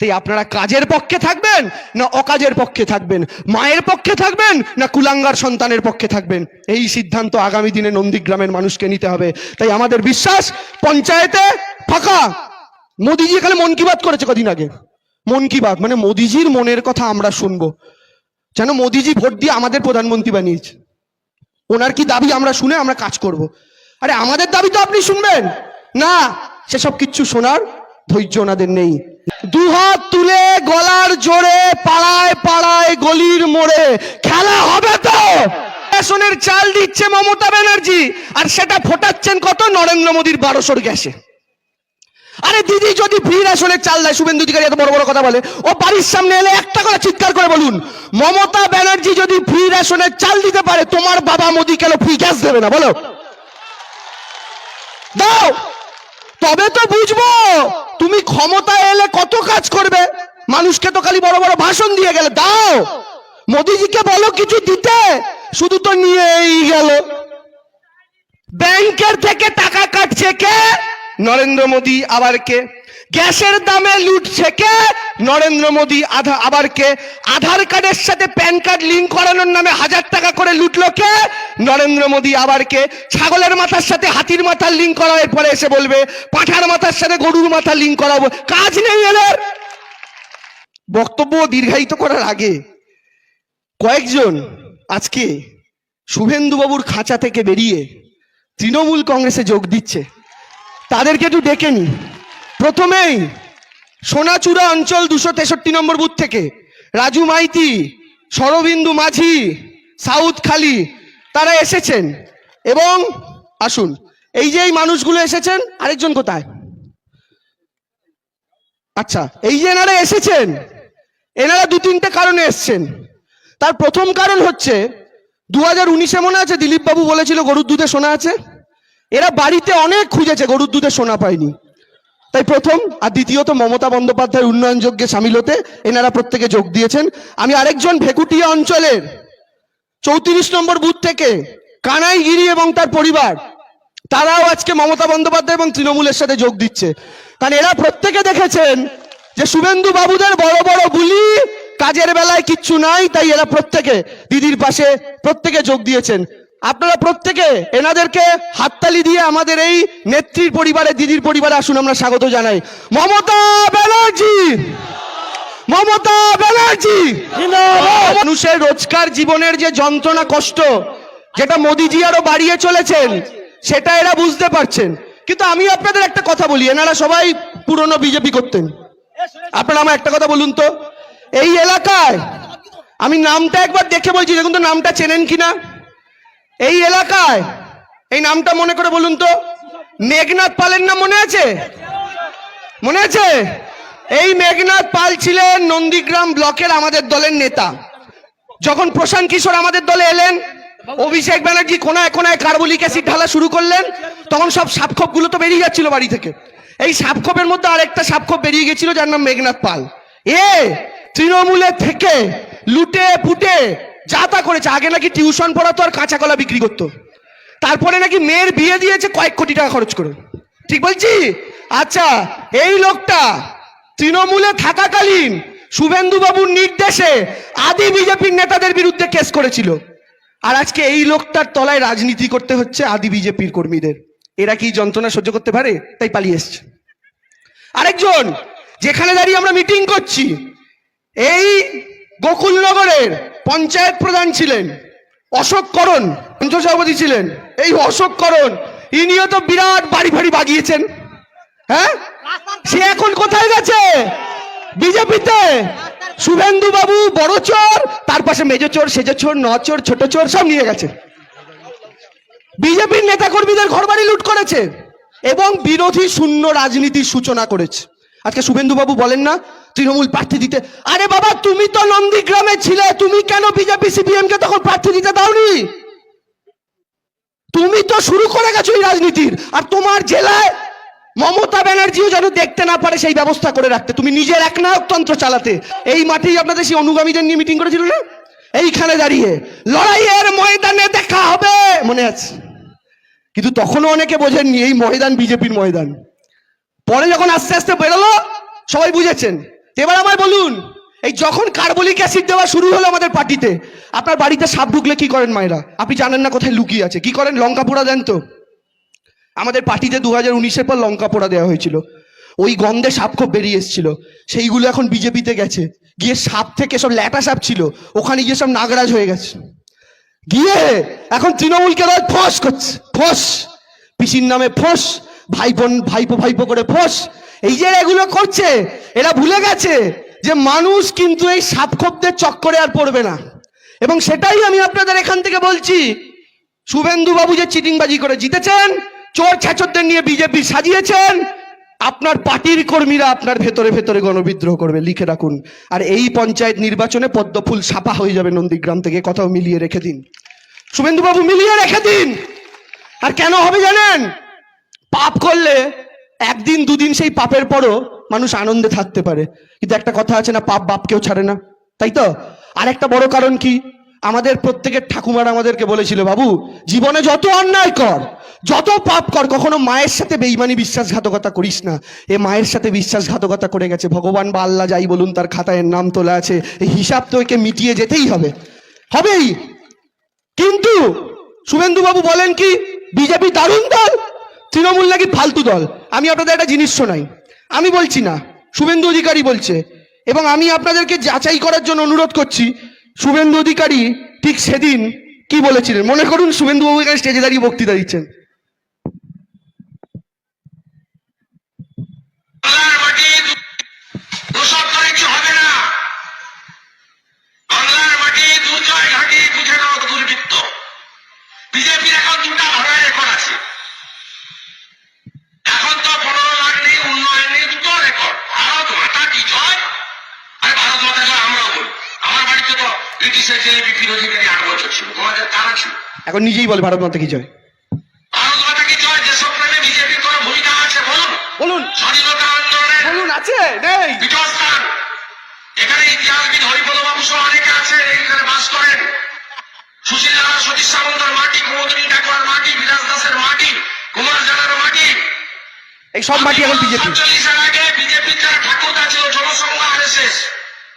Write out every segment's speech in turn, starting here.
তাই আপনারা কাজের পক্ষে থাকবেন না অকাজের পক্ষে থাকবেন? মায়ের পক্ষে থাকবেন না কুলাঙ্গার সন্তানের পক্ষে থাকবেন? এই সিদ্ধান্ত আগামী দিনে নন্দীগ্রামের মানুষকে নিতে হবে। তাই আমাদের বিশ্বাস, পঞ্চায়েতে ফাঁকা। মোদিজি এখানে মন কি বাত করেছে কদিন আগে? মন কি বাত? মানে মোদিজির মনের কথা আমরা শুনব। যেন মোদিজি ভোট দিয়ে আমাদের প্রধানমন্ত্রী বানিয়েছে। ওনার কি দাবি আমরা শুনে আমরা কাজ করব। আরে আমাদের দাবি তো আপনি শুনবেন। না, সেসব কিচ্ছু শোনার ধৈর্য ওনাদের নেই। দুহাত তুলে গলার জোরে পাড়ায় পাড়ায় গলির মোড়ে খেলা হবে তো। রেশনের চাল দিচ্ছে মমতা ব্যানার্জি, আর সেটা ফোটাচ্ছেন কত নরেন্দ্র মোদীর বারোশোর গ্যাসে। আরে দিদি, যদি ফ্রি রেশনের চাল দেয়, শুভেন্দু অধিকারী এত বড় বড় কথা বলে, ও বাড়ির সামনে এলে একটা করে চিৎকার করে বলুন, মমতা ব্যানার্জি যদি ফ্রি রেশনের চাল দিতে পারে, তোমার বাবা মোদী কেন ফ্রি গ্যাস দেবে না, বলো। দাও। তবে তো বুঝব। তুমি ক্ষমতা এলে কত কাজ করবে? মানুষকে তো খালি বড় বড় ভাষণ দিয়ে গেলে। দাও! মোদিজিকে বলো কিছু দিতে। শুধু তো নিয়েই গেল। ব্যাংকের থেকে টাকা কাটছে কে? নরেন্দ্র মোদী আবার কে? গ্যাসের দামে লুটছে কে? নরেন্দ্র মোদী আধা আবার কে? আধার কার্ডের সাথে প্যান কার্ড লিঙ্ক করানোর নামে হাজার টাকা করে লুটলো কে? নরেন্দ্র মোদী আবার কে? ছাগলের মাথার সাথে হাতির মাথার লিঙ্ক করার পরে এসে বলবে, পাঁঠার মাথার সাথে গরুর মাথা লিঙ্ক করাবো কাজ নেই এদের। বক্তব্য দীর্ঘায়িত করার আগে কয়েকজন আজকে শুভেন্দুবাবুর খাঁচা থেকে বেরিয়ে তৃণমূল কংগ্রেসে যোগ দিচ্ছে। তাদেরকে একটু ডেকে নি। প্রথমেই সোনাচূড়া অঞ্চল দুশো তেষট্টি নম্বর বুথ থেকে রাজু মাইতি সরবিন্দু মাঝি সাউথ খালি তারা এসেছেন। এবং আসুন, এই যে এই মানুষগুলো এসেছেন, আরেকজন কোথায়? আচ্ছা এই যে এনারা এসেছেন, এনারা দু তিনটে কারণে এসছেন। তার প্রথম কারণ হচ্ছে দু হাজার উনিশে মনে আছে দিলীপবাবু বলেছিল গরুর দুধে সোনা আছে? এরা বাড়িতে অনেক খুঁজেছে, গরুর দুধে সোনা পায়নি। তাই প্রথম আর দ্বিতীয়ত মমতা বন্দ্যোপাধ্যায়ের উন্নয়ন যজ্ঞে সামিল হতে এনারা প্রত্যেকে যোগ দিয়েছেন। আমি আরেকজন ভেকুটিয়া অঞ্চলের চৌত্রিশ নম্বর বুথ থেকে কানাই গিরি এবং তার পরিবার, তারাও আজকে মমতা বন্দ্যোপাধ্যায় এবং তৃণমূলের সাথে যোগ দিচ্ছে। কারণ এরা প্রত্যেকে দেখেছেন যে শুভেন্দু বাবুদের বড় বড় বুলি কাজের বেলায় কিচ্ছু নাই, তাই এরা প্রত্যেকে দিদির পাশে প্রত্যেকে যোগ দিয়েছেন। আপনারা প্রত্যেকে এনাদেরকে হাততালি দিয়ে আমাদের এই নেত্রীর পরিবারে, দিদির পরিবারে আসুন, আমরা স্বাগত জানাই। মমতা ব্যানার্জি! মমতা ব্যানার্জি! মানুষের রোজকার জীবনের যে যন্ত্রণা কষ্ট যেটা মোদিজি আরও বাড়িয়ে চলেছেন সেটা এরা বুঝতে পারছেন। কিন্তু আমি আপনাদের একটা কথা বলি এনারা সবাই পুরনো বিজেপি করতেন। আপনারা আমার একটা কথা বলুন তো? এই এলাকায় আমি নামটা একবার দেখে বলছি দেখুন তো নামটা চেনেন কিনা? এই এলাকায় এই নামটা মনে করে বলুন তো? মেঘনাথ পালের নাম মনে আছে? মনে আছে? এই মেঘনাথ পাল ছিলেন নন্দীগ্রাম ব্লকের আমাদের দলের নেতা। যখন প্রশান্ত কিশোর আমাদের দলে এলেন, অভিষেক ব্যানার্জি কোনায় কোনায় কার্বলিক অ্যাসিড ঢালা শুরু করলেন, তখন সব সাপখোপগুলো তো বেরিয়ে যাচ্ছিল বাড়ি থেকে। এই সাপখোপের মধ্যে আরেকটা সাপখোপ বেরিয়ে গেছিল যার নাম মেঘনাথ পাল। এ তৃণমূলের থেকে লুটে, পুটে যা তা করেছে। আগে নাকি টিউশন পড়াতো আর কাঁচা কলা বিক্রি করতো। তারপরে নাকি মেয়ের বিয়ে দিয়েছে কয়েক কোটি টাকা খরচ করে। ঠিক বলছি? আচ্ছা এই লোকটা তৃণমূলে থাকাকালীন শুভেন্দু বাবুর নির্দেশে আদি বিজেপির নেতাদের বিরুদ্ধে কেস করেছিল। আর আজকে এই লোকটার তলায় রাজনীতি করতে হচ্ছে আদি বিজেপির কর্মীদের। এরা কি যন্ত্রণা সহ্য করতে পারে? তাই পালিয়ে এসছে। আরেকজন, যেখানে দাঁড়িয়ে আমরা মিটিং করছি, এই গোকুলনগরের পঞ্চায়েত প্রধান ছিলেন অশোক করণ পঞ্চ সভাপতি ছিলেন। এই অশোক করণ, ইনিও তো বিরাট বাড়ি ফাড়ি বাগিয়েছেন। হ্যাঁ? সে এখন কোথায় গেছে? বিজেপিতে? শুভেন্দু বাবু বড় চোর, তার পাশে মেজো চোর, সেজো চোর, ন চোর, ছোট চোর, সব নিয়ে গেছে। বিজেপির নেতাকর্মীদের ঘরবাড়ি লুট করেছে এবং বিরোধী শূন্য রাজনীতির সূচনা করেছে। আজকে শুভেন্দু বাবু বলেন না, তৃণমূল প্রার্থী দিতে। আরে বাবা, তুমি তো নন্দীগ্রামে ছিলে, তুমি কেন বিজেপি সিপিএম কে তখন প্রার্থী দিতে দাওনি? তুমি তো শুরু করে গেছো এই রাজনীতির, আর তোমার জেলায় মমতা ব্যানার্জিও যেন দেখতে না পারে সেই ব্যবস্থা করে রাখতে। তুমি নিজের এক একনায়কতন্ত্র চালাতে। এই মাঠেই আপনাদের সেই অনুগামীদের নিয়ে মিটিং করেছিল না? এইখানে দাঁড়িয়ে লড়াইয়ের ময়দানে দেখা হবে, মনে আছে? কিন্তু তখনও অনেকে বোঝেননি এই ময়দান বিজেপির ময়দান। পরে যখন আস্তে আস্তে বেরোলো, সবাই বুঝেছেন। এবার আমায় বলুন, এই যখন কার্বলিক অ্যাসিড দেওয়া শুরু হলো আমাদের পার্টিতে, আপনার বাড়িতে সাপ ঢুকলে কি করেন মায়েরা? আপনি জানেন না কোথায় লুকিয়ে আছে। কি করেন? লঙ্কা পোড়া দেন তো। আমাদের পার্টিতে দু হাজার উনিশের পর লঙ্কা পোড়া দেওয়া হয়েছিল। ওই গন্ধে সাপ খুব বেরিয়ে এসেছিল। সেইগুলো এখন বিজেপিতে গেছে। গিয়ে সাপ থেকে সব ল্যাটা সাপ ছিল। ওখানে গিয়ে সব নাগরাজ হয়ে গেছে। গিয়ে এখন তৃণমূলকে রোজ ফস করছে। ফস। পিসির নামে ফস। ভাই বোন ভাইপো ভাইপো করে ফস। এই যে এগুলো করছে, এরা ভুলে গেছে যে মানুষ কিন্তু এই সাপখোপদের চক্করে আর পড়বে না। এবং সেটাই আমি আপনাদের এখান থেকে বলছি, শুভেন্দু বাবু যে চিটিংবাজি করে জিতেছেন চোর ছাচরদের নিয়ে বিজেপি সাজিয়েছেন। আপনার পার্টির কর্মীরা আপনার ভেতরে ভেতরে গণবিদ্রোহ করবে, লিখে রাখুন। আর এই পঞ্চায়েত নির্বাচনে পদ্মফুল ছাপা হয়ে যাবে নন্দীগ্রাম থেকে, কথাও মিলিয়ে রেখে দিন। শুভেন্দু বাবু মিলিয়ে রেখে দিন! আর কেন হবে জানেন? পাপ করলে একদিন, দুদিন সেই পাপের পরও মানুষ আনন্দে থাকতে পারে। কিন্তু একটা কথা আছে না, পাপ বাপকেও ছাড়ে না। তাই তো? আর একটা বড় কারণ কি? আমাদের প্রত্যেকের ঠাকুমারা আমাদেরকে বলেছিল, বাবু, জীবনে যত অন্যায় কর, যত পাপ কর, কখনো মায়ের সাথে বেইমানি বিশ্বাসঘাতকতা করিস না। এ মায়ের সাথে বিশ্বাসঘাতকতা করে গেছে। ভগবান বা আল্লাহ যাই বলুন, তার খাতায় নাম তোলা আছে। এই হিসাব তো একে মিটিয়ে যেতেই হবে। হবেই। কিন্তু শুভেন্দু বাবু বলেন কি, বিজেপি দারুণ দল, তৃণমূল নাকি ফালতু দল? আমি আপনাদের একটা জিনিস শোনাই। আমি বলছি না, শুভেন্দু অধিকারী বলছে। এবং আমি আপনাদেরকে যাচাই করার জন্য অনুরোধ করছি শুভেন্দু অধিকারী ঠিক সেদিন কি বলেছিলেন? মনে করুন শুভেন্দু অধিকারী স্টেজে দাঁড়িয়ে বক্তৃতা দিচ্ছেন। হবে না। এখন নিজেই বলে ভারত মাতা কি জয়? বলুন। বলুন। আছে নেই। এখানে ইতিহাসবিদ হরিপদ অনেকে আছে এখানে বাস করেন। সুশীল রানা সতীশ সামন্তর মাটি কুমোদিনী ডাকুয়ার মাটি বিরাজ দাসের মাটি কুমার জানার মাটি। এই সব মাটি এখন বিজেপি সাতচল্লিশের আগে বিজেপির যারা ঠাকুরদা ছিল জনসংঘ আরএসএস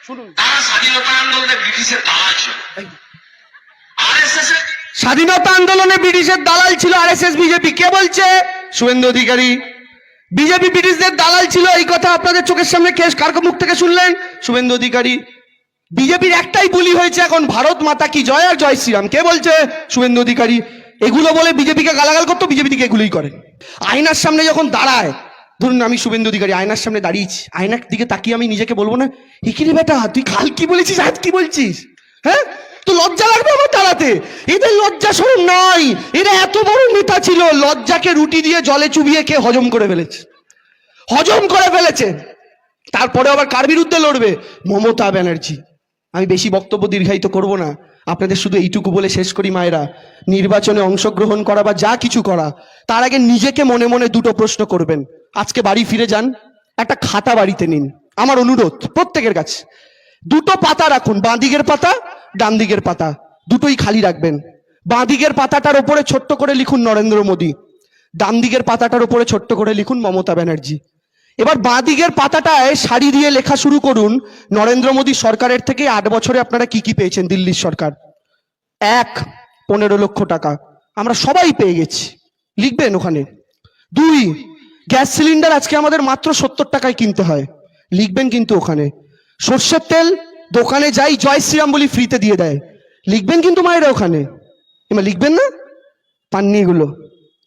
শুনুন। তারা স্বাধীনতা আন্দোলনে ব্রিটিশের দালাল ছিল। স্বাধীনতা আন্দোলনে ব্রিটিশের দালাল ছিল আর এস এস বিজেপি। কে বলছে? শুভেন্দু অধিকারী। বিজেপি, ব্রিটিশদের দালাল ছিল, এই কথা আপনাদের চোখের সামনে কেস কার মুখ থেকে শুনলেন? শুভেন্দু অধিকারী। বিজেপির একটাই বুলি হয়েছে এখন, ভারত মাতা কি জয় আর জয় শ্রীরাম। কে বলছে? শুভেন্দু অধিকারী। এগুলো বলে বিজেপিকে গালাগাল করতো, বিজেপি দিকে এগুলোই করে। আয়নার সামনে যখন দাঁড়ায়, ধরুন আমি শুভেন্দু অধিকারী, আয়নার সামনে দাঁড়িয়েছি, আয়নার দিকে তাকিয়ে আমি নিজেকে বলব না এখানে বেটা, তুই কাল কি বলেছিস? আজ কি বলছিস? হ্যাঁ? তো লজ্জা লাগবে আমার দাঁড়াতে এদের লজ্জা সরম নাই। এরা এত বড় নেতা ছিল, লজ্জাকে রুটি দিয়ে জলে চুবিয়ে খেয়ে হজম করে ফেলেছে। হজম করে ফেলেছে। তারপরে আবার কার বিরুদ্ধে লড়বে? মমতা ব্যানার্জি। আমি বেশি বক্তব্য দীর্ঘায়িত করব না। আপনাদের শুধু এইটুকু বলে শেষ করি, মায়েরা। নির্বাচনে অংশগ্রহণ করা বা যা কিছু করা, তার আগে নিজেকে মনে মনে দুটো প্রশ্ন করবেন। আজকে বাড়ি ফিরে যান, একটা খাতা বাড়িতে নিন। আমার অনুরোধ প্রত্যেকের কাছে। দুটো পাতা রাখুন, বাঁ দিকের পাতা ডান দিকের পাতা। দুটোই খালি রাখবেন। বাঁ দিকের পাতাটার ওপরে ছোট্ট করে লিখুন নরেন্দ্র মোদী। ডান দিকের পাতাটার উপরে ছোট্ট করে লিখুন মমতা ব্যানার্জি। এবার বাঁ দিকের পাতাটায় সারি দিয়ে লেখা শুরু করুন। নরেন্দ্র মোদী সরকারের থেকে আট বছরে আপনারা কি কি পেয়েছেন দিল্লির সরকার? এক, পনেরো লক্ষ টাকা। আমরা সবাই পেয়ে গেছি। লিখবেন ওখানে। দুই, গ্যাস সিলিন্ডার আজকে আমাদের মাত্র সত্তর টাকায় কিনতে হয়। লিখবেন কিন্তু ওখানে। সর্ষের তেল দোকানে যাই জয় শ্রীরাম বলি ফ্রিতে দিয়ে দেয়। লিখবেন কিন্তু মায়েরা ওখানে। এবার লিখবেন না? পাননি এগুলো।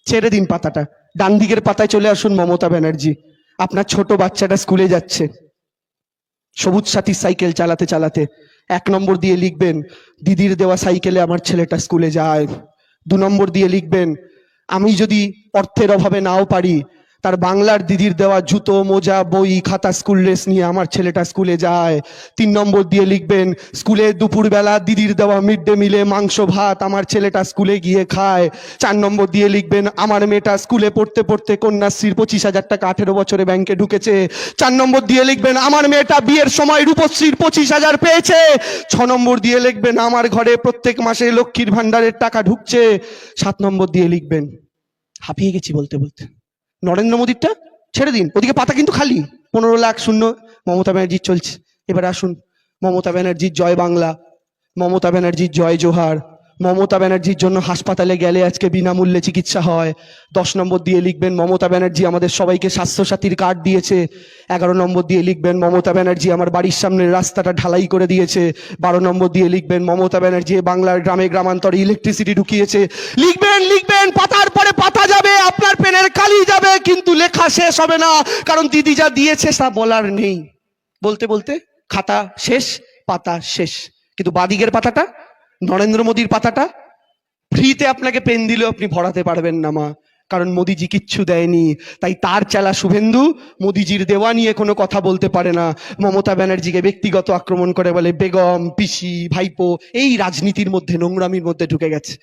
ছেড়ে দিন পাতাটা। ডান দিকের পাতায় চলে আসুন, মমতা ব্যানার্জি। আপনার ছোট বাচ্চাটা স্কুলে যাচ্ছে। সবুজ সাথী সাইকেল চালাতে চালাতে। এক নম্বর দিয়ে লিখবেন, দিদির দেওয়া সাইকেলে আমার ছেলেটা স্কুলে যায়। দু নম্বর দিয়ে লিখবেন, আমি যদি অর্থের অভাবে নাও পারি তার বাংলার দিদির দেওয়া জুতো, মোজা, বই, খাতা, স্কুল ড্রেস নিয়ে আমার ছেলেটা স্কুলে যায়। তিন নম্বর দিয়ে লিখবেন, স্কুলে দুপুরবেলা দিদির দেওয়া মিড ডে মিলে মাংস, ভাত আমার ছেলেটা স্কুলে গিয়ে খায়। চার নম্বর দিয়ে লিখবেন, আমার মেয়েটা স্কুলে পড়তে পড়তে কন্যাশ্রীর পঁচিশ হাজার টাকা আঠেরো বছরে ব্যাংকে ঢুকেছে। চার নম্বর দিয়ে লিখবেন, আমার মেয়েটা বিয়ের সময় রূপশ্রীর পঁচিশ হাজার পেয়েছে। ছ নম্বর দিয়ে লিখবেন, আমার ঘরে প্রত্যেক মাসে লক্ষ্মীর ভান্ডারের টাকা ঢুকছে। সাত নম্বর দিয়ে লিখবেন, হাঁপিয়ে গেছি বলতে বলতে। নরেন্দ্র মোদীরটা ছেড়ে দিন। ওদিকে পাতা কিন্তু খালি। পনেরো লাখ শূন্য মমতা ব্যানার্জির চলছে। এবার আসুন, মমতা ব্যানার্জির জয় বাংলা, মমতা ব্যানার্জির জয় জোহার, মমতা ব্যানার্জির জন্য হাসপাতালে গেলে আজকে বিনামূল্যে চিকিৎসা হয়। দশ নম্বর দিয়ে লিখবেন, মমতা ব্যানার্জি আমাদের সবাইকে স্বাস্থ্যসাথীর কার্ড দিয়েছে। এগারো নম্বর দিয়ে লিখবেন, মমতা ব্যানার্জি আমার বাড়ির সামনের রাস্তাটা ঢালাই করে দিয়েছে। বারো নম্বর দিয়ে লিখবেন, মমতা ব্যানার্জি বাংলার গ্রামে গ্রামান্তরে ইলেকট্রিসিটি ঢুকিয়েছে। লিখবেন লিখবেন পাতার পাতা যাবে, আপনার পেনের কালি যাবে, কিন্তু লেখা শেষ হবে না। কারণ দিদি যা দিয়েছে, তা বলার নেই। বলতে বলতে খাতা শেষ, পাতা শেষ। কিন্তু বাদিকের পাতাটা, নরেন্দ্র মোদীর পাতাটা, ফ্রিতে আপনাকে পেন দিলেও আপনি ভরাতে পারবেন না, মা। কারণ মোদিজি কিচ্ছু দেয়নি। তাই তার চালা শুভেন্দু মোদিজির দেওয়া নিয়ে কোনো কথা বলতে পারে না। মমতা ব্যানার্জিকে ব্যক্তিগত আক্রমণ করে বলে, বেগম, পিসি, ভাইপো, এই রাজনীতির মধ্যে, নোংরামির মধ্যে ঢুকে গেছে।